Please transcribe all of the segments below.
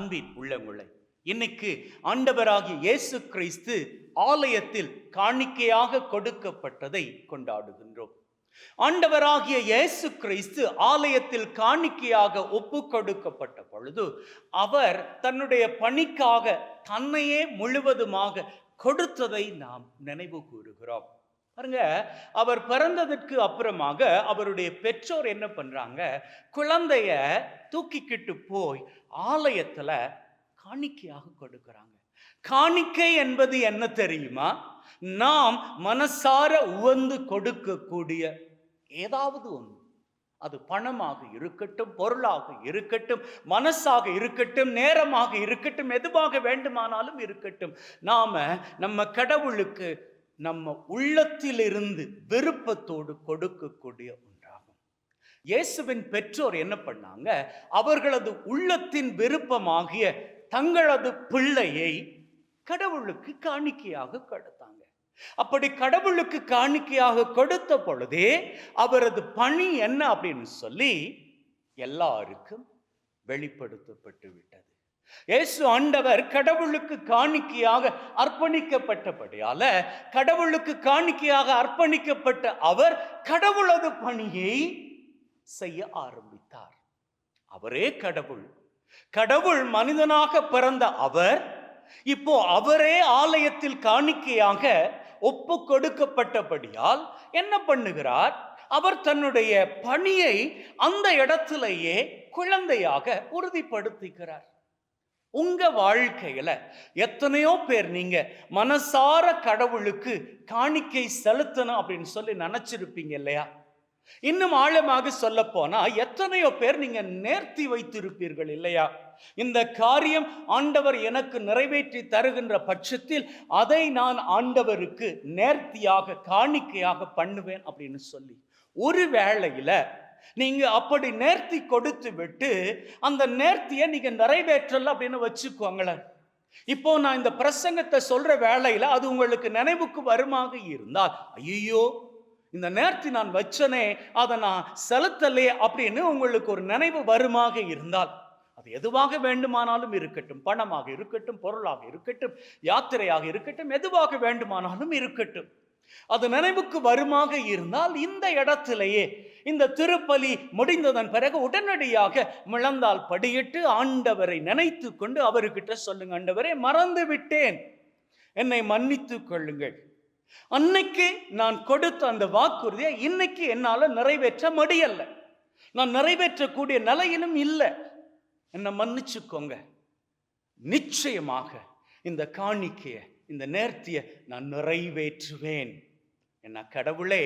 அன்பின் உள்ளங்களை. இன்னைக்கு ஆண்டவராகிய இயேசு கிறிஸ்து ஆலயத்தில் காணிக்கையாக கொடுக்கப்பட்டதை கொண்டாடுகின்றோம். ஆண்டவராகிய இயேசு கிறிஸ்து ஆலயத்தில் காணிக்கையாக ஒப்பு கொடுக்கப்பட்ட பொழுது அவர் தன்னுடைய பணிக்காக தன்னையே முழுவதுமாக கொடுத்ததை நாம் நினைவு கூறுகிறோம். பாருங்க அவர் பிறந்ததற்கு அப்புறமாக அவருடைய பெற்றோர் என்ன பண்றாங்க குழந்தைய தூக்கிக்கிட்டு போய் ஆலயத்துல காணிக்கையாக கொடுக்குறாங்க. காணிக்கை என்பது என்ன தெரியுமா? நாம் மனசார உவந்து கொடுக்கக்கூடிய ஏதாவது ஒன்று அது பணமாக இருக்கட்டும் பொருளாக இருக்கட்டும் மனசாக இருக்கட்டும் நேரமாக இருக்கட்டும் எதுவாக வேண்டுமானாலும் இருக்கட்டும். நாம நம்ம கடவுளுக்கு நம்ம உள்ளத்திலிருந்து விருப்பத்தோடு கொடுக்கக்கூடிய ஒன்றாகும். இயேசுவின் பெற்றோர் என்ன பண்ணாங்க? அவர்களது உள்ளத்தின் விருப்பமாகிய தங்களது பிள்ளையை கடவுளுக்கு காணிக்கையாக கொடுத்தாங்க. அப்படி கடவுளுக்கு காணிக்கையாக கொடுத்த பொழுதே அவரது பணி என்ன அப்படின்னு சொல்லி எல்லாருக்கும் வெளிப்படுத்தப்பட்டு விட்டது. இயேசு ஆண்டவர் கடவுளுக்கு காணிக்கையாக அர்ப்பணிக்கப்பட்டபடியால கடவுளுக்கு காணிக்கையாக அர்ப்பணிக்கப்பட்ட அவர் கடவுளது பணியை செய்ய ஆரம்பித்தார். அவரே கடவுள். கடவுள் மனிதனாக பிறந்த அவர் இப்போ அவரே ஆலயத்தில் காணிக்கையாக ஒப்பு கொடுக்கப்பட்டபடியால் என்ன பண்ணுகிறார்? அவர் தன்னுடைய பணியை அந்த இடத்திலேயே குழந்தையாக உறுதிப்படுத்துகிறார். உங்க வாழ்க்கையில எத்தனையோ பேர் நீங்க மனசார கடவுளுக்கு காணிக்கை செலுத்தணும் அப்படின்னு சொல்லி நினைச்சிருப்பீங்க இல்லையா? இன்னும் ஆழமாக சொல்ல போனா எத்தனையோ பேர் நீங்க நேர்த்தி வைத்திருப்பீர்கள் இல்லையா? இந்த காரியம் ஆண்டவர் எனக்கு நிறைவேற்றி தருகின்ற பட்சத்தில் அதை நான் ஆண்டவருக்கு நேர்த்தியாக காணிக்கையாக பண்ணுவேன் அப்படின்னு சொல்லி ஒரு வேளையில நீங்க அப்படி நேர்த்தி கொடுத்து விட்டு அந்த நேர்த்தியை நீங்க நிறைவேற்றல அப்படின்னு வச்சுக்கோங்களேன். இப்போ நான் இந்த பிரசங்கத்தை சொல்ற வேலையில அது உங்களுக்கு நினைவுக்கு வருமாக இருந்தால் ஐயோ இந்த நேர்த்தி நான் வச்சனே அதை நான் செலுத்தலே அப்படின்னு உங்களுக்கு ஒரு நினைவு வருமாக இருந்தால் அது எதுவாக வேண்டுமானாலும் இருக்கட்டும் பணமாக இருக்கட்டும் பொருளாக இருக்கட்டும் யாத்திரையாக இருக்கட்டும் எதுவாக வேண்டுமானாலும் இருக்கட்டும். அது நினைவுக்கு வருமாக இருந்தால் இந்த இடத்திலேயே இந்த திருப்பலி முடிந்ததன் பிறகு உடனடியாக முழந்தால் படியிட்டு ஆண்டவரை நினைத்து கொண்டு அவர்கிட்ட சொல்லுங்க ஆண்டவரே மறந்து விட்டேன் என்னை மன்னித்து கொள்ளுங்கள். அன்னைக்கு நான் கொடுத்த அந்த வாக்குறுதியை இன்னைக்கு என்னால் நிறைவேற்ற முடியல. நான் நிறைவேற்றக்கூடிய நிலையிலும் இல்லை. என்னை மன்னிச்சுக்கோங்க. நிச்சயமாக இந்த காணிக்கையை இந்த நேர்த்தியை நான் நிறைவேற்றுவேன். என்ன கடவுளே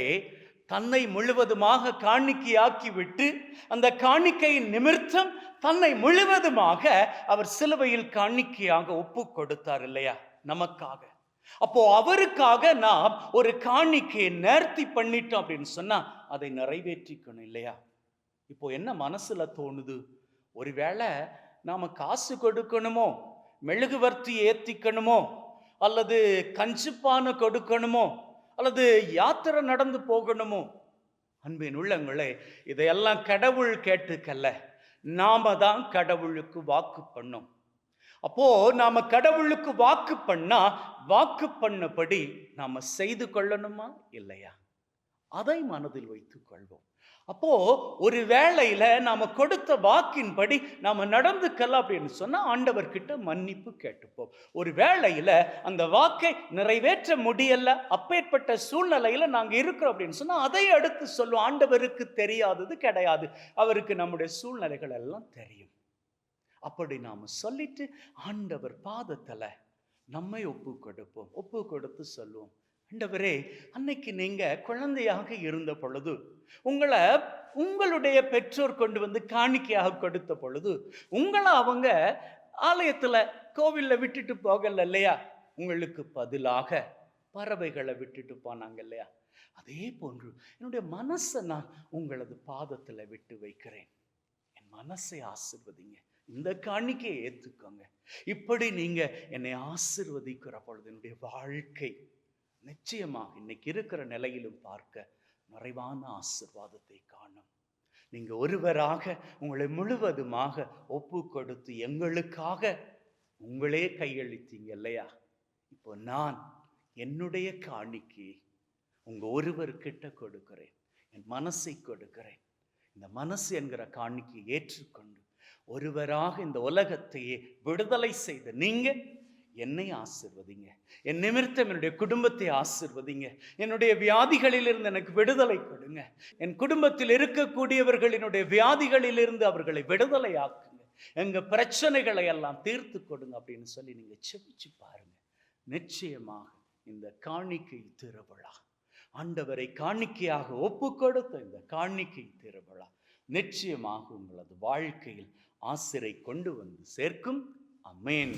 தன்னை முழுவதுமாக காணிக்கையாக்கி விட்டு அந்த காணிக்கையின் நிமித்தம் தன்னை முழுவதுமாக அவர் சிலுவையில் காணிக்கையாக ஒப்பு கொடுத்தார் இல்லையா? நமக்காக. அப்போ அவருக்காக நாம் ஒரு காணிக்கையை நேர்த்தி பண்ணிட்டோம் அப்படின்னு சொன்னா அதை நிறைவேற்றிக்கணும் இல்லையா? இப்போ என்ன மனசுல தோணுது? ஒருவேளை நாம காசு கொடுக்கணுமோ? மெழுகுவர்த்தி ஏத்திக்கணுமோ? அல்லது கஞ்சிப்பானை கொடுக்கணுமோ? அல்லது யாத்திரை நடந்து போகணுமோ? அன்பின் உள்ளங்களே இதையெல்லாம் கடவுள் கேட்டுக்கல்ல. நாம தான் கடவுளுக்கு வாக்கு பண்ணோம். அப்போ நாம கடவுளுக்கு வாக்கு பண்ணா வாக்கு பண்ணபடி நாம செய்து கொள்ளணுமா? இல்லையா? அதை மனதில் வைத்துக் கொள்வோம் அப்போ ஒரு வேளையில நாம கொடுத்த வாக்கின்படி நாம நடந்துக்கலாம் அப்படின்னு சொன்னா ஆண்டவர்கிட்ட மன்னிப்பு கேட்டுப்போம். ஒரு வேளையில அந்த வாக்கை நிறைவேற்ற முடியல அப்பேற்பட்ட சூழ்நிலையில நாங்க இருக்கிறோம் அப்படின்னு சொன்னா அதை அடுத்து சொல்லுவோம் ஆண்டவருக்கு தெரியாதது கிடையாது. அவருக்கு நம்முடைய சூழ்நிலைகள் எல்லாம் தெரியும். அப்படி நாம சொல்லிட்டு ஆண்டவர் பாதத்துல நம்மை ஒப்பு கொடுப்போம் ஒப்பு கொடுத்து சொல்லுவோம். ஆண்டவரே அன்னைக்கு நீங்க குழந்தையாக இருந்த பொழுது உங்களை உங்களுடைய பெற்றோர் கொண்டு வந்து காணிக்கையாக கொடுத்த பொழுது உங்களை அவங்க ஆலயத்துல கோவில்ல விட்டுட்டு போகல இல்லையா? உங்களுக்கு பதிலாக பறவைகளை விட்டுட்டு போனாங்க இல்லையா? அதே போன்று என்னுடைய மனசை நான் உங்களது பாதத்துல விட்டு வைக்கிறேன். என் மனசை ஆசிர்வதிங்க. இந்த காணிக்கையை ஏத்துக்கோங்க. இப்படி நீங்க என்னை ஆசிர்வதிக்கிற பொழுது என்னுடைய வாழ்க்கை நிச்சயமாக இன்னைக்கு இருக்கிற நிலையிலும் பார்க்க நிறைவான ஆசிர்வாதத்தை காணும். நீங்கள் ஒருவராக உங்களை முழுவதுமாக ஒப்பு கொடுத்து எங்களுக்காக உங்களே கையளித்தீங்க இல்லையா? இப்போ நான் என்னுடைய காணிக்கு உங்க ஒருவர்கிட்ட கொடுக்கிறேன். என் மனசை கொடுக்கிறேன். இந்த மனசு என்கிற காணிக்கு ஏற்றுக்கொண்டு ஒருவராக இந்த உலகத்தையே விடுதலை செய்த நீங்கள் என்னை ஆசிர்வதிங்க. என் நிமித்தம் என்னுடைய குடும்பத்தை ஆசிர்வதிங்க. என்னுடைய வியாதிகளிலிருந்து எனக்கு விடுதலை கொடுங்க. என் குடும்பத்தில் இருக்கக்கூடியவர்களினுடைய வியாதிகளிலிருந்து அவர்களை விடுதலை ஆக்குங்க எங்க பிரச்சனைகளை எல்லாம் தீர்த்து கொடுங்க அப்படின்னு சொல்லி நீங்கள் செவிச்சு பாருங்க. நிச்சயமாக இந்த காணிக்கை திருவிழா. ஆண்டவரை காணிக்கையாக ஒப்பு கொடுத்த இந்த காணிக்கை திருவிழா நிச்சயமாக உங்களது வாழ்க்கையில் ஆசிரை கொண்டு வந்து சேர்க்கும். அமேன்.